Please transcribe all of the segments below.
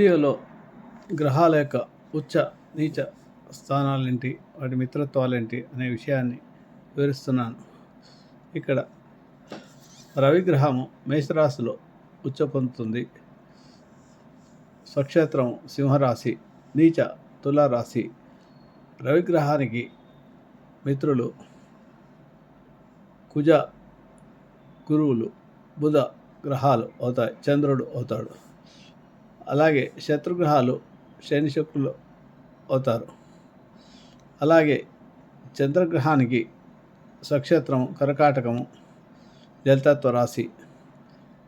వీడియోలో గ్రహాల యొక్క ఉచ్చ నీచ స్థానాలేంటి వాటి మిత్రత్వాలేంటి అనే విషయాన్ని వివరిస్తున్నాను. ఇక్కడ రవిగ్రహము మేషరాశిలో ఉచ్చ పొందుతుంది స్వక్షేత్రం సింహరాశి నీచ తులారాశి. రవిగ్రహానికి మిత్రులు కుజ గురువులు బుధ గ్రహాలు అవుతాయి చంద్రుడు అవుతాడు. అలాగే శత్రుగ్రహాలు శని శక్తులు అవుతారు. అలాగే చంద్రగ్రహానికి స్వక్షేత్రం కరకాటకము జలతత్వ రాశి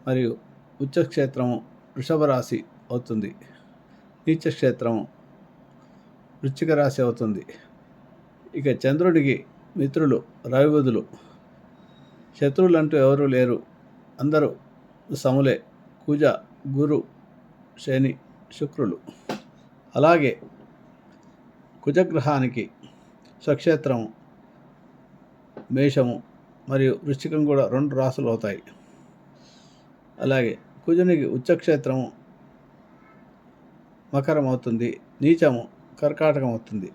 మరియు ఉచ్చక్షేత్రము వృషభ రాశి అవుతుంది. నీచక్షేత్రము వృచ్చిక రాశి అవుతుంది. ఇక చంద్రుడికి మిత్రులు రవిబుధులు. శత్రువులు అంటూ లేరు. అందరూ సములే కుజ గురు శని శుక్రులు. అలాగే కుజగ్రహానికి స్వక్షేత్రము మేషము మరియు వృశ్చికం కూడా రెండు రాసులు అవుతాయి. అలాగే కుజునికి ఉచ్చక్షేత్రము మకరం అవుతుంది నీచము కర్కాటకం అవుతుంది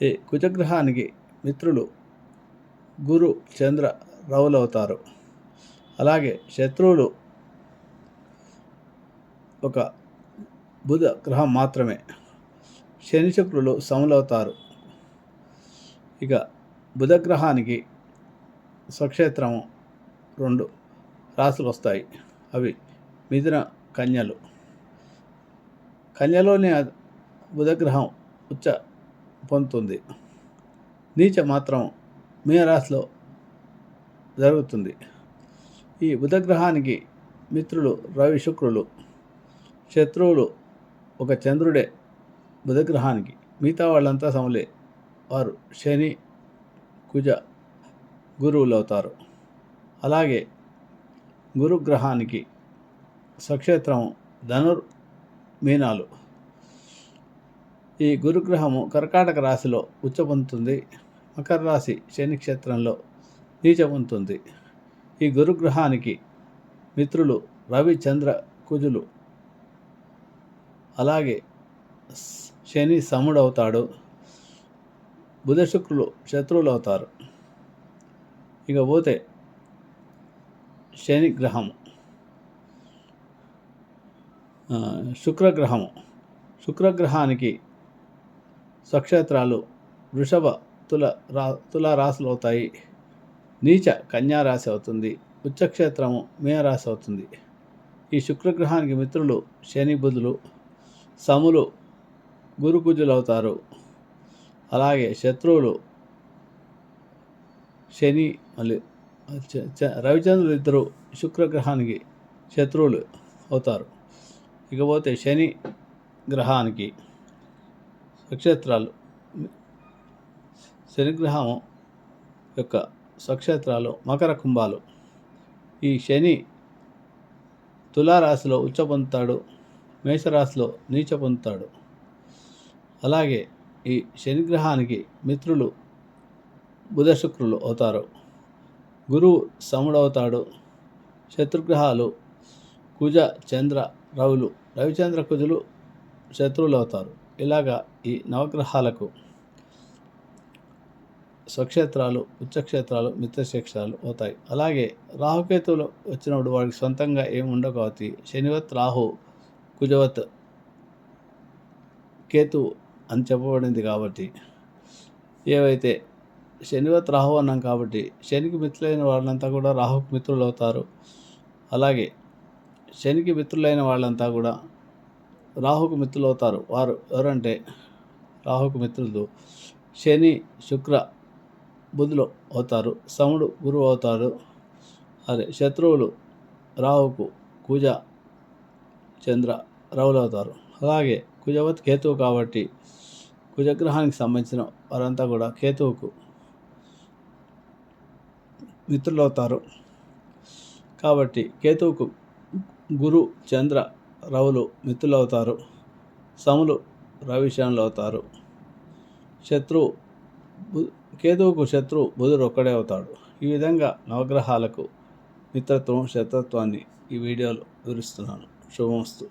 ఈ కుజగ్రహానికి మిత్రులు గురు చంద్ర రవులు అవుతారు అలాగే శత్రువులు ఒక బుధ గ్రహం మాత్రమే. శని శుక్రులు సమలవుతారు. ఇక బుధ గ్రహానికి స్వక్షేత్రము రెండు రాసులు వస్తాయి. అవి మిథున కన్యలు. కన్యలోని బుధగ్రహం ఉచ్చ పొందుతుంది. నీచ మాత్రం మీనరాశిలో జరుగుతుంది. ఈ బుధగ్రహానికి మిత్రులు రవి శుక్రులు శత్రువులు ఒక చంద్రుడే బుధగ్రహానికి. మిగతా వాళ్ళంతా సమలే. వారు శని కుజ గురువులు అవుతారు అలాగే గురుగ్రహానికి స్వక్షేత్రం ధనుర్ మీనాలు. ఈ గురుగ్రహము కర్కాటక రాశిలో ఉచ్చ పొందుతుంది మకర రాశి శని క్షేత్రంలో నీచ పొందుతుంది ఈ గురుగ్రహానికి మిత్రులు రవి చంద్ర కుజులు అలాగే శని సముడు అవుతాడు బుధ శుక్రులు శత్రువులు అవుతారు ఇక పోతే శని గ్రహము. శుక్రగ్రహము. శుక్రగ్రహానికి స్వక్షేత్రాలు వృషభ తుల రా తుల రాశులు అవుతాయి నీచ కన్యారాశి అవుతుంది. ఉచ్చక్షేత్రము మీనరాశి అవుతుంది. ఈ శుక్రగ్రహానికి మిత్రులు శని బుధులు. సములు గురుకుజులు అవుతారు అలాగే శత్రువులు శని మళ్ళీ రవిచంద్రులు ఇద్దరు శుక్రగ్రహానికి శత్రువులు అవుతారు. ఇకపోతే శని గ్రహానికి నక్షత్రాలు శనిగ్రహం యొక్క స్వక్షేత్రాలు మకర కుంభాలు. ఈ శని తులారాశిలో ఉచ్చ పొందుతాడు మేషరాశిలో నీచ పొందుతాడు. అలాగే ఈ శనిగ్రహానికి మిత్రులు బుధ శుక్రులు అవుతారు. గురువు సముడవుతాడు. శత్రుగ్రహాలు కుజ చంద్ర రవులు రవిచంద్ర కుజులు శత్రువులు అవుతారు ఇలాగా ఈ నవగ్రహాలకు స్వక్షేత్రాలు ఉచ్చక్షేత్రాలు మిత్రక్షేత్రాలు అవుతాయి. అలాగే రాహుకేతువులు వచ్చినప్పుడు వాడికి సొంతంగా ఏమి ఉండకపోతే శనివత్ రాహు కుజవత్ కేతు అని చెప్పబడింది కాబట్టి ఏవైతే శనివత్ రాహు అన్నాం కాబట్టి శనికి మిత్రులైన వాళ్ళంతా కూడా రాహుకు మిత్రులు అవుతారు అలాగే శనికి మిత్రులైన వాళ్ళంతా కూడా రాహుకు మిత్రులు అవుతారు వారు ఎవరంటే రాహుకు మిత్రులు శని శుక్ర బుధులు అవుతారు సముడు గురువు అవుతారు. అదే శత్రువులు రాహుకు కుజ చంద్ర రవులు అవుతారు. అలాగే కుజవత్ కేతువు కాబట్టి కుజగ్రహానికి సంబంధించిన వారంతా కూడా కేతువుకు మిత్రులు అవుతారు కాబట్టి కేతువుకు గురు చంద్ర రవులు మిత్రులు అవుతారు సములు రవిశానులు అవుతారు. శత్రువు కేతువుకు శత్రువు బుధుడు ఒక్కడే అవుతాడు. ఈ విధంగా నవగ్రహాలకు మిత్రత్వం శత్రుత్వాన్ని ఈ వీడియోలో వివరిస్తున్నాను. శుభమస్తు